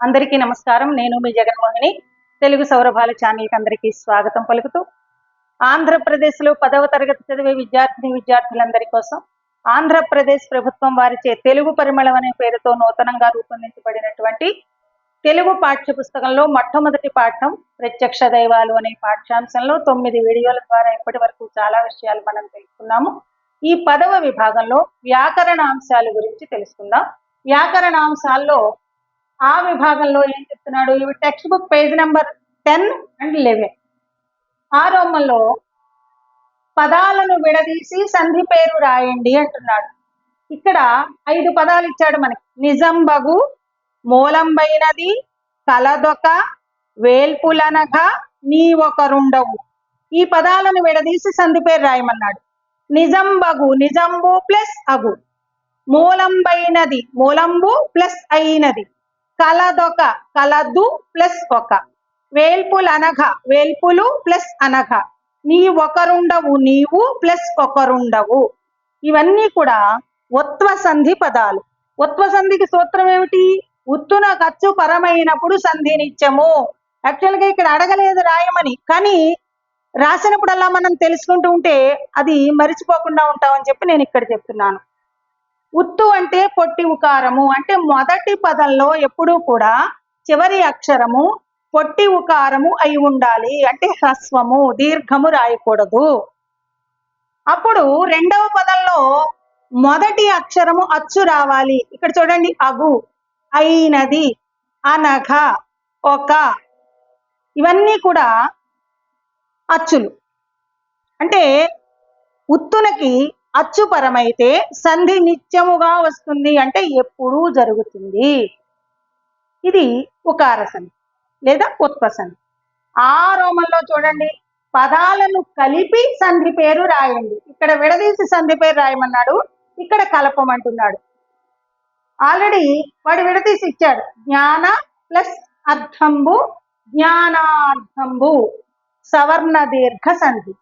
అందరికీ నమస్కారం. నేను మీ జగన్మోహిని. తెలుగు సౌరభాల ఛానల్కి అందరికీ స్వాగతం పలుకుతూ ఆంధ్రప్రదేశ్లో పదవ తరగతి చదివే విద్యార్థిని విద్యార్థులందరి కోసం ఆంధ్రప్రదేశ్ ప్రభుత్వం వారిచే తెలుగు పరిమళం అనే పేరుతో నూతనంగా రూపొందించబడినటువంటి తెలుగు పాఠ్య పుస్తకంలో మొట్టమొదటి పాఠం ప్రత్యక్ష దైవాలు అనే పాఠ్యాంశంలో తొమ్మిది వీడియోల ద్వారా ఇప్పటి వరకు చాలా విషయాలు మనం తెలుసుకున్నాము. ఈ పదవ విభాగంలో వ్యాకరణ అంశాల గురించి తెలుసుకుందాం. వ్యాకరణ అంశాల్లో ఆ విభాగంలో ఏం చెప్తున్నాడు? ఇవి text book page number ten and eleven ఆ రోమంలో పదాలను విడదీసి సంధి పేరు రాయండి అంటున్నాడు. ఇక్కడ ఐదు పదాలు ఇచ్చాడు మనకి. నిజంబగు మూలంబైనది కలదొక వేల్పులనగ నీ ఒకరుండవు. ఈ పదాలను విడదీసి సంధి పేరు రాయమన్నాడు. నిజంబగు నిజంబు ప్లస్ అగు. మూలంబైనది మూలంబు ప్లస్ అయినది. కలదొక కలదు ప్లస్ ఒక. వేల్పులు అనఘ వేల్పులు ప్లస్ అనఘ. నీ ఒకరుండవు నీవు ప్లస్ ఒకరుండవు. ఇవన్నీ కూడా ఉత్వ సంధి పదాలు. ఉత్వ సంధికి సూత్రం ఏమిటి? ఉత్తున ఖర్చు పరమైనప్పుడు సంధి నిత్యము యాక్చువల్గా ఇక్కడ అడగలేదు రాయమని. కానీ రాసినప్పుడల్లా మనం తెలుసుకుంటూ ఉంటే అది మరిచిపోకుండా ఉంటామని చెప్పి నేను ఇక్కడ చెప్తున్నాను. ఉత్తు అంటే పొట్టి ఉకారము. అంటే మొదటి పదంలో ఎప్పుడూ కూడా చివరి అక్షరము పొట్టి ఉకారము అయి ఉండాలి. అంటే హ్రస్వము దీర్ఘము రాయకూడదు. అప్పుడు రెండవ పదంలో మొదటి అక్షరము అచ్చు రావాలి. ఇక్కడ చూడండి అగు అయినది అనఘ ఒక. ఇవన్నీ కూడా అచ్చులు. అంటే ఉత్తునకి అచ్చుపరమైతే సంధి నిత్యముగా వస్తుంది అంటే ఎప్పుడూ జరుగుతుంది. ఇది ఉకార సంధి లేదా ఉత్పసంధి ఆ రోమంలో చూడండి పదాలను కలిపి సంధి పేరు రాయండి. ఇక్కడ విడదీసి సంధి పేరు రాయమన్నాడు ఇక్కడ కలపమంటున్నాడు. ఆల్రెడీ వాడు విడదీసి ఇచ్చాడు జ్ఞాన ప్లస్ అర్థంబు జ్ఞానార్థంబు సవర్ణ దీర్ఘ సంధి.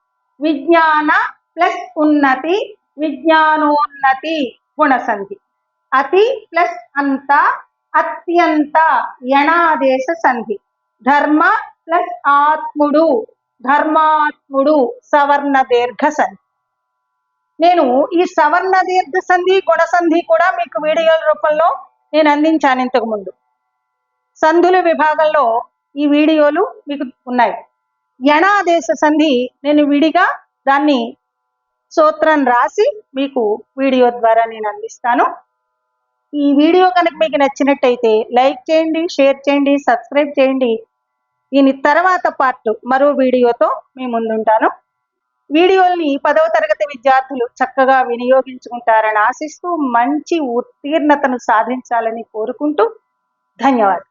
విజ్ఞాన ప్లస్ ఉన్నతి విజ్ఞానోన్నతి గుణసంధి. అతి ప్లస్ అంత అత్యంత యణాదేశ సంధి. ధర్మ ప్లస్ ఆత్ముడు ధర్మాత్ముడు సవర్ణ దీర్ఘ సంధి. నేను ఈ సవర్ణ దీర్ఘ సంధి గుణసంధి కూడా మీకు వీడియోల రూపంలో నేను అందించాను ఇంతకు ముందు సంధుల విభాగంలో ఈ వీడియోలు మీకు ఉన్నాయి. యణాదేశ సంధి నేను విడిగా దాన్ని సూత్రం రాసి మీకు వీడియో ద్వారా నేను అందిస్తాను. ఈ వీడియో కనుక మీకు నచ్చినట్టయితే లైక్ చేయండి షేర్ చేయండి సబ్స్క్రైబ్ చేయండి. దీని తర్వాత పార్ట్ మరో వీడియోతో మీ ముందుంటాను. వీడియోల్ని పదవ తరగతి విద్యార్థులు చక్కగా వినియోగించుకుంటారని ఆశిస్తూ మంచి ఉత్తీర్ణతను సాధించాలని కోరుకుంటూ ధన్యవాదాలు.